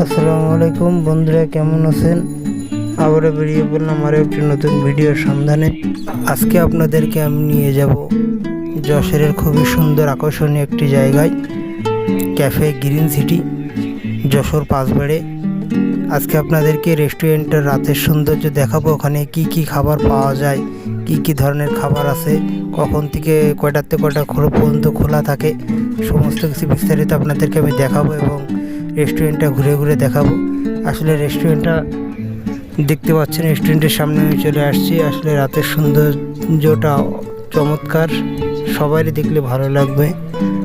আসসালামু আলাইকুম বন্ধুরা, কেমন আছেন? আবারও বেরিয়ে পড়লাম আরও একটি নতুন ভিডিওর সন্ধানে। আজকে আপনাদেরকে আমি নিয়ে যাব যশোরের খুবই সুন্দর আকর্ষণীয় একটি জায়গায় ক্যাফে গ্রিন সিটি যশোর পাঁচবাড়ে। আজকে আপনাদেরকে রেস্টুরেন্টের রাতের সৌন্দর্য দেখাবো। ওখানে কি কি খাবার পাওয়া যায়, কি কি ধরনের খাবার আছে, কখন থেকে কয়টার থেকে কয়টা খোলা পর্যন্ত খোলা থাকে, সমস্ত কিছু বিস্তারিত আপনাদেরকে আমি দেখাবো এবং রেস্টুরেন্টটা ঘুরে ঘুরে দেখাবো। আসলে রেস্টুরেন্টটা দেখতে পাচ্ছেন রেস্টুরেন্টের সামনে আমি চলে আসছি। আসলে রাতের সৌন্দর্যটা চমৎকার, সবারই দেখলে ভালো লাগবে।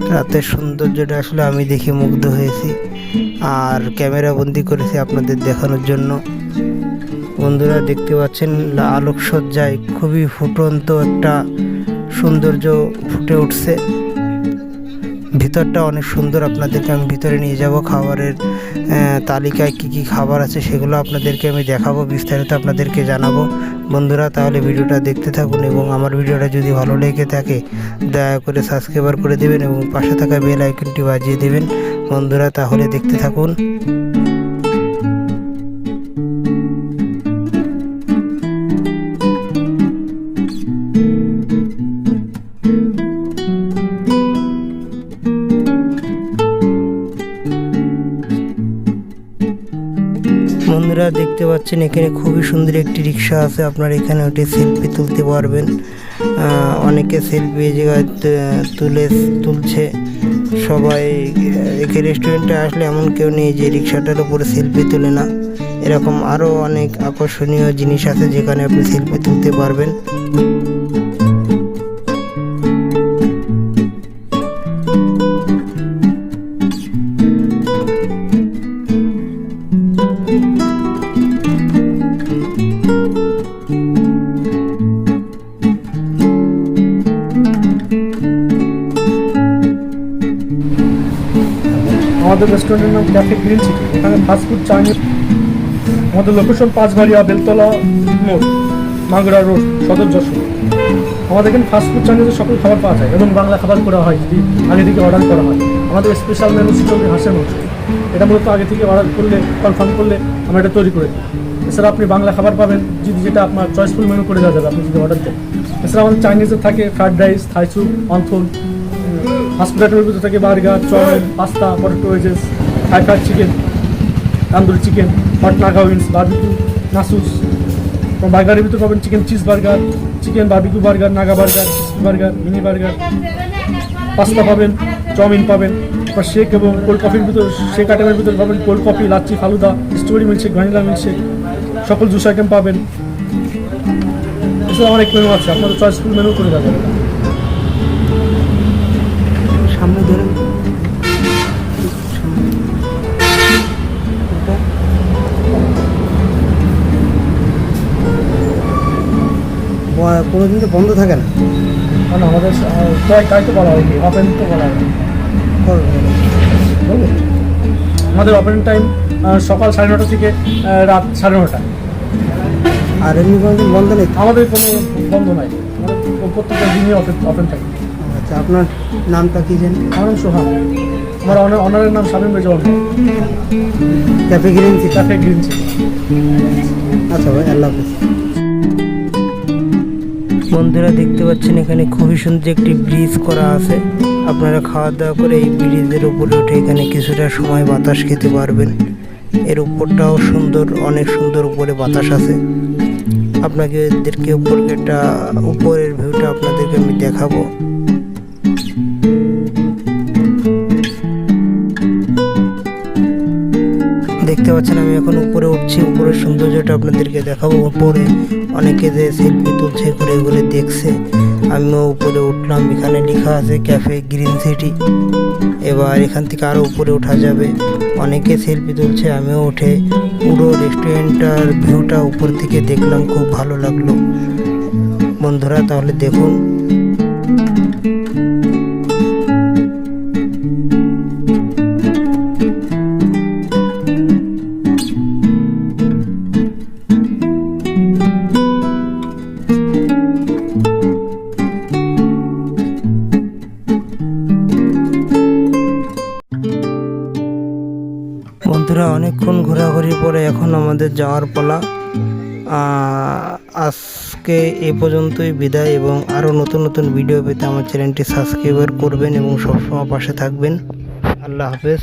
রাতের সৌন্দর্যটা আসলে আমি দেখে মুগ্ধ হয়েছি। আর ক্যামেরা বন্দি করেছি আপনাদের দেখানোর জন্য। বন্ধুরা, দেখতে পাচ্ছেন আলোকসজ্জায় খুবই ফুটন্ত একটা সৌন্দর্য ফুটে উঠছে। ভিতরটা অনেক সুন্দর, আপনাদেরকে আমি ভিতরে নিয়ে যাব খাবারের তালিকায় কি কি খাবার আছে সেগুলো আপনাদেরকে আমি দেখাবো, বিস্তারিত আপনাদেরকে জানাব। বন্ধুরা, তাহলে ভিডিওটা দেখতে থাকুন এবং আমার ভিডিওটা যদি ভালো লেগে থাকে, দয়া করে সাবস্ক্রাইবার করে দেবেন এবং পাশে থাকা বেল আইকনটি বাজিয়ে দেবেন। বন্ধুরা, তাহলে দেখতে থাকুন। বন্ধুরা দেখতে পাচ্ছেন, এখানে খুবই সুন্দর একটি রিক্সা আছে। আপনারা এখানে উঠে সেলফি তুলতে পারবেন। অনেকে সেলফি এই জায়গায় তুলে, তুলছে। সবাই একে রেস্টুরেন্টে আসলে এমন কেউ নেই যে রিক্সাটার উপরে সেলফি তুলে না। এরকম আরও অনেক আকর্ষণীয় জিনিস আছে যেখানে আপনি সেলফি তুলতে পারবেন। আমাদের রেস্টুরেন্টের নাম ক্যাফে গ্রিন সিটি এখানে ফাস্টফুড চাইনিজ আমাদের লোকেশন পাঁচবাড়িয়া, বেলতলা, মোড়, মাগুরা রোড সদর যশোর। আমাদের এখানে ফাস্টফুড চাইনিজের সকল খাবার পাওয়া যায় এবং বাংলা খাবার করা হয় যদি আগে থেকে অর্ডার করা হয়। আমাদের স্পেশাল মেনু চিচঙ্গি হাঁসের মাংস। এটা মূলত আগে থেকে অর্ডার করলে কনফার্ম করলে আমরা এটা তৈরি করে এছাড়া আপনি বাংলা খাবার পাবেন, যদি যেটা আপনার চয়েসফুল মেনু করে দেওয়া যাবে, আপনি যদি অর্ডার দেন। এছাড়া আমাদের চাইনিজে থাকে ফ্রাইড রাইস থাই অন্থন হসপিটালের ভিতরে থাকে burger chow mein, pasta, potato wedges fry fried chicken tandoori chicken hot naga wings barbecue nachos বার্গারের ভিতরে পাবেন chicken cheese burger chicken barbecue burger naga burger burger mini burger pasta পাবেন, chowmein পাবেন। তারপর shake এবং কোল্ড কফির ভিতর shake আইটেমের ভিতরে পাবেন cold coffee lassi falooda strawberry milkshake vanilla milkshake সকল জুস আইটেম পাবেন। এছাড়া অনেক মেনু আছে আপনাদের চয়েসফুল মেনু করে যাবে সামনে ধরেন। কোনোদিন তো বন্ধ থাকে না। কারণ আমাদের তাই তাই তো বলা হয়নি ওপেন তো বলা হয়নি। আমাদের ওপেন টাইম সকাল সাড়ে নটা থেকে রাত সাড়ে নটা। আর এমনি কোনোদিন বন্ধ নেই? আমাদের কোনো বন্ধ নাই। প্রত্যেকটা দিনই ওপেন থাকে আচ্ছা আপনার নামটা কি জানেন আমার নাম সোহান আমার অনার অনারের নাম Shamim Rezaul Cafe Green City Cafe Green City আচ্ছা ভাই আল্লাহ হাফিজ। বন্ধুরা দেখতে পাচ্ছেন এখানে খুবই সুন্দর একটি ব্রিজ করা আছে। আপনারা খাওয়া দাওয়া করে এই ব্রিজের উপরে উঠে এখানে কিছুটা সময় বাতাস খেতে পারবেন। এর উপরটাও সুন্দর, অনেক সুন্দর উপরে বাতাস আছে। আপনাকে এদেরকে উপর একটা উপরের ভিউটা আপনাদেরকে আমি দেখাবো। দেখতে পাচ্ছেন, আমি এখন উপরে উঠছি। উপরের সৌন্দর্যটা আপনাদেরকে দেখাবো। উপরে অনেকে যে সেলফি তুলছে, ঘুরে ঘুরে দেখছে। আমিও উপরে উঠলাম। এখানে লেখা আছে ক্যাফে গ্রিন সিটি এবার এখান থেকে আরও উপরে ওঠা যাবে। অনেকে সেলফি তুলছে, আমিও উঠে। পুরো রেস্টুরেন্টটার ভিউটা উপর থেকে দেখলাম, খুব ভালো লাগল। বন্ধুরা, তাহলে দেখুন। বন্ধুরা, অনেকক্ষণ ঘোরাঘুরির পরে এখন আমাদের যাওয়ার পালা। আজকে এ পর্যন্তই বিদায় এবং আরও নতুন নতুন ভিডিও পেতে আমার চ্যানেলটি সাবস্ক্রাইবার করবেন এবং সবসময় পাশে থাকবেন। আল্লাহ হাফেজ।